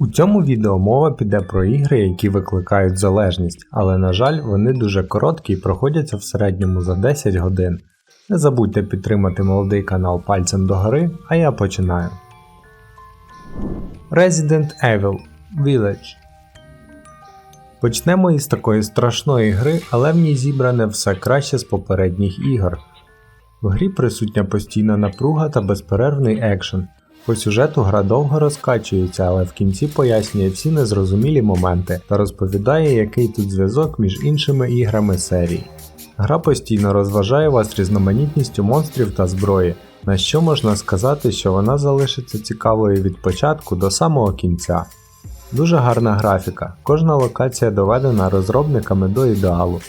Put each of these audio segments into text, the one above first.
У цьому відео мова піде про ігри, які викликають залежність, але на жаль, вони дуже короткі і проходяться в середньому за 10 годин. Не забудьте підтримати молодий канал пальцем догори, а я починаю. Resident Evil Village Почнемо із такої страшної гри, але в ній зібране все краще з попередніх ігор. В грі присутня постійна напруга та безперервний екшен. По сюжету гра довго розкачується, але в кінці пояснює всі незрозумілі моменти та розповідає, який тут зв'язок між іншими іграми серії. Гра постійно розважає вас різноманітністю монстрів та зброї, на що можна сказати, що вона залишиться цікавою від початку до самого кінця. Дуже гарна графіка, кожна локація доведена розробниками до ідеалу.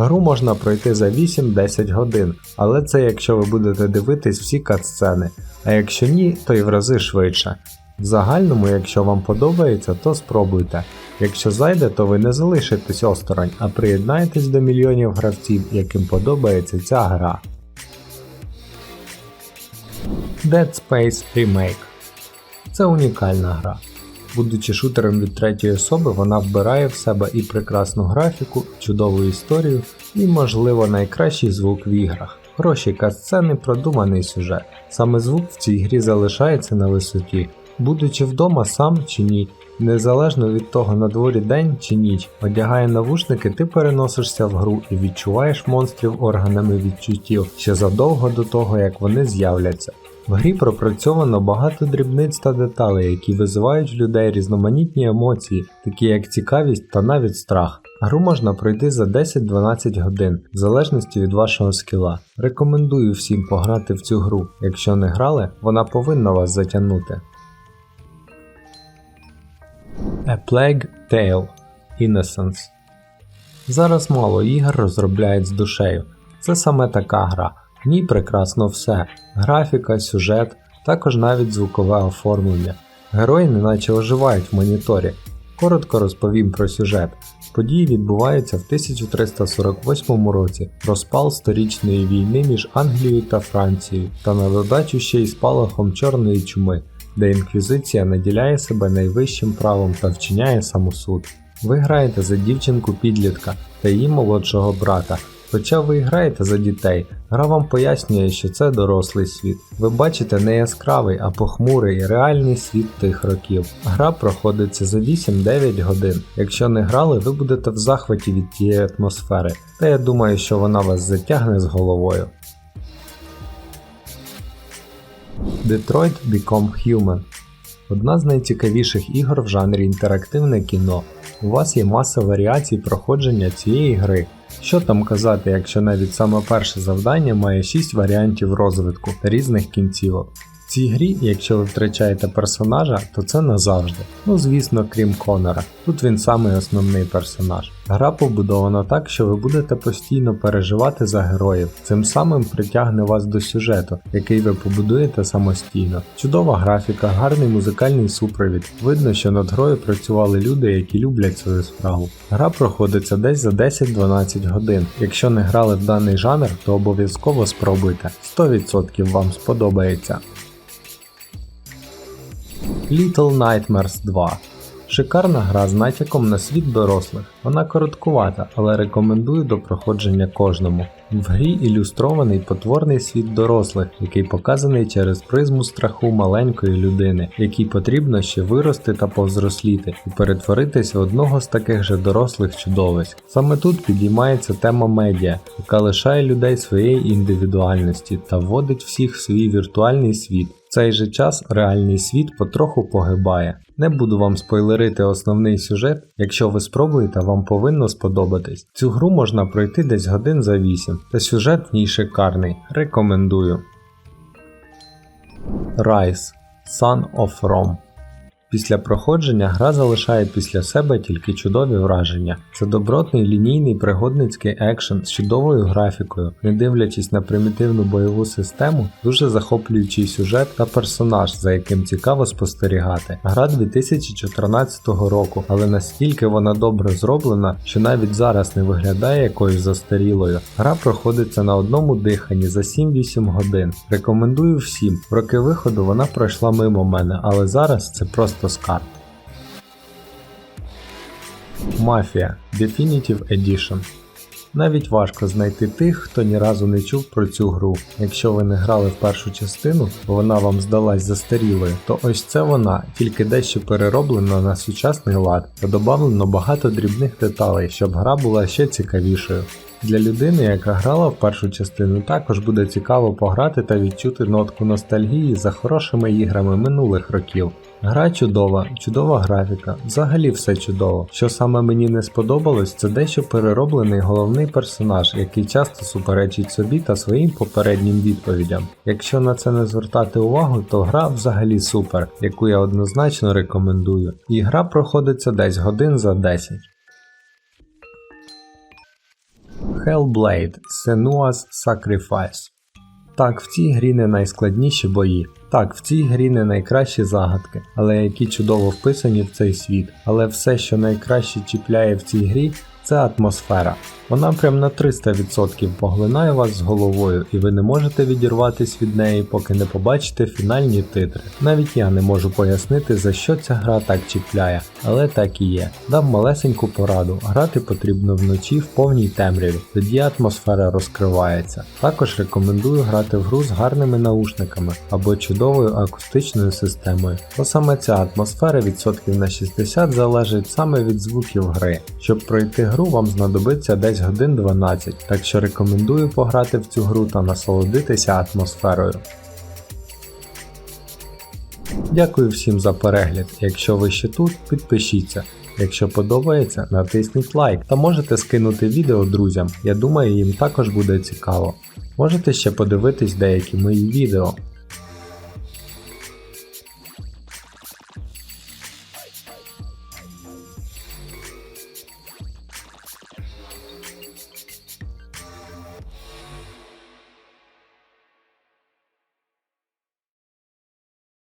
Гру можна пройти за 8-10 годин, але це якщо ви будете дивитись всі катсцени, а якщо ні, то і в рази швидше. В загальному, якщо вам подобається, то спробуйте. Якщо зайде, то ви не залишитесь осторонь, а приєднаєтесь до мільйонів гравців, яким подобається ця гра. Dead Space Remake Це унікальна гра. Будучи шутером від третьої особи, вона вбирає в себе і прекрасну графіку, чудову історію, і, можливо, найкращий звук в іграх. Хороші касцени, продуманий сюжет. Саме звук в цій грі залишається на висоті. Будучи вдома сам чи ні, незалежно від того на дворі день чи ніч, одягає навушники, ти переносишся в гру і відчуваєш монстрів органами відчуттів ще задовго до того, як вони з'являться. В грі пропрацьовано багато дрібниць та деталей, які визивають в людей різноманітні емоції, такі як цікавість та навіть страх. Гру можна пройти за 10-12 годин, в залежності від вашого скіла. Рекомендую всім пограти в цю гру. Якщо не грали, вона повинна вас затягнути. A Plague Tale Innocence Зараз мало ігор розробляють з душею. Це саме така гра. В ній прекрасно все: графіка, сюжет, також навіть звукове оформлення. Герої неначе оживають в моніторі. Коротко розповім про сюжет. Події відбуваються в 1348 році, розпал сторічної війни між Англією та Францією, та на додачу ще й спалахом чорної чуми, де інквізиція наділяє себе найвищим правом та вчиняє самосуд. Ви граєте за дівчинку підлітка та її молодшого брата. Хоча ви граєте за дітей, гра вам пояснює, що це дорослий світ. Ви бачите не яскравий, а похмурий реальний світ тих років. Гра проходиться за 8-9 годин. Якщо не грали, ви будете в захваті від тієї атмосфери, та я думаю, що вона вас затягне з головою. Detroit Become Human Одна з найцікавіших ігор в жанрі інтерактивне кіно. У вас є маса варіацій проходження цієї гри. Що там казати, якщо навіть саме перше завдання має 6 варіантів розвитку різних кінцівок. Цій грі, якщо ви втрачаєте персонажа, то це назавжди. Ну звісно, крім Конора. Тут він самий основний персонаж. Гра побудована так, що ви будете постійно переживати за героїв, цим самим притягне вас до сюжету, який ви побудуєте самостійно. Чудова графіка, гарний музикальний супровід. Видно, що над грою працювали люди, які люблять свою справу. Гра проходиться десь за 10-12 годин. Якщо не грали в даний жанр, то обов'язково спробуйте. 100% вам сподобається. Little Nightmares 2 Шикарна гра з натяком на світ дорослих. Вона короткувата, але рекомендую до проходження кожному. В грі ілюстрований потворний світ дорослих, який показаний через призму страху маленької людини, якій потрібно ще вирости та повзросліти і перетворитись в одного з таких же дорослих чудовиськ. Саме тут підіймається тема медіа, яка лишає людей своєї індивідуальності та вводить всіх в свій віртуальний світ. В цей же час реальний світ потроху погибає. Не буду вам спойлерити основний сюжет, якщо ви спробуєте, вам повинно сподобатись. Цю гру можна пройти десь годин за 8, та сюжет в ній шикарний. Рекомендую. Rise Son of Rome Після проходження гра залишає після себе тільки чудові враження. Це добротний лінійний пригодницький екшен з чудовою графікою, не дивлячись на примітивну бойову систему, дуже захоплюючий сюжет та персонаж, за яким цікаво спостерігати. Гра 2014 року, але настільки вона добре зроблена, що навіть зараз не виглядає якоюсь застарілою. Гра проходиться на одному диханні за 7-8 годин. Рекомендую всім. В роки виходу вона пройшла мимо мене, але зараз це просто скарб. Мафія Definitive Edition. Навіть важко знайти тих, хто ні разу не чув про цю гру. Якщо ви не грали в першу частину, вона вам здалась застарілою, то ось це вона, тільки дещо перероблена на сучасний лад та додавлено багато дрібних деталей, щоб гра була ще цікавішою. Для людини, яка грала в першу частину, також буде цікаво пограти та відчути нотку ностальгії за хорошими іграми минулих років. Гра чудова, чудова графіка, взагалі все чудово. Що саме мені не сподобалось, це дещо перероблений головний персонаж, який часто суперечить собі та своїм попереднім відповідям. Якщо на це не звертати увагу, то гра взагалі супер, яку я однозначно рекомендую. І гра проходиться десь годин за 10. Hellblade Senua's Sacrifice так, в цій грі не найскладніші бої. Так, в цій грі не найкращі загадки, але які чудово вписані в цей світ. Але все, що найкраще чіпляє в цій грі, це атмосфера. Вона прям на 300% поглинає вас з головою, і ви не можете відірватись від неї, поки не побачите фінальні титри. Навіть я не можу пояснити, за що ця гра так чіпляє, але так і є. Дам малесеньку пораду. Грати потрібно вночі в повній темряві, тоді атмосфера розкривається. Також рекомендую грати в гру з гарними наушниками або чудовою акустичною системою, бо саме ця атмосфера відсотків на 60 залежить саме від звуків гри. Щоб пройти гру, вам знадобиться десь годин 12, так що рекомендую пограти в цю гру та насолодитися атмосферою. Дякую всім за перегляд. Якщо ви ще тут, підпишіться. Якщо подобається, натисніть лайк та можете скинути відео друзям. Я думаю, їм також буде цікаво. Можете ще подивитись деякі мої відео.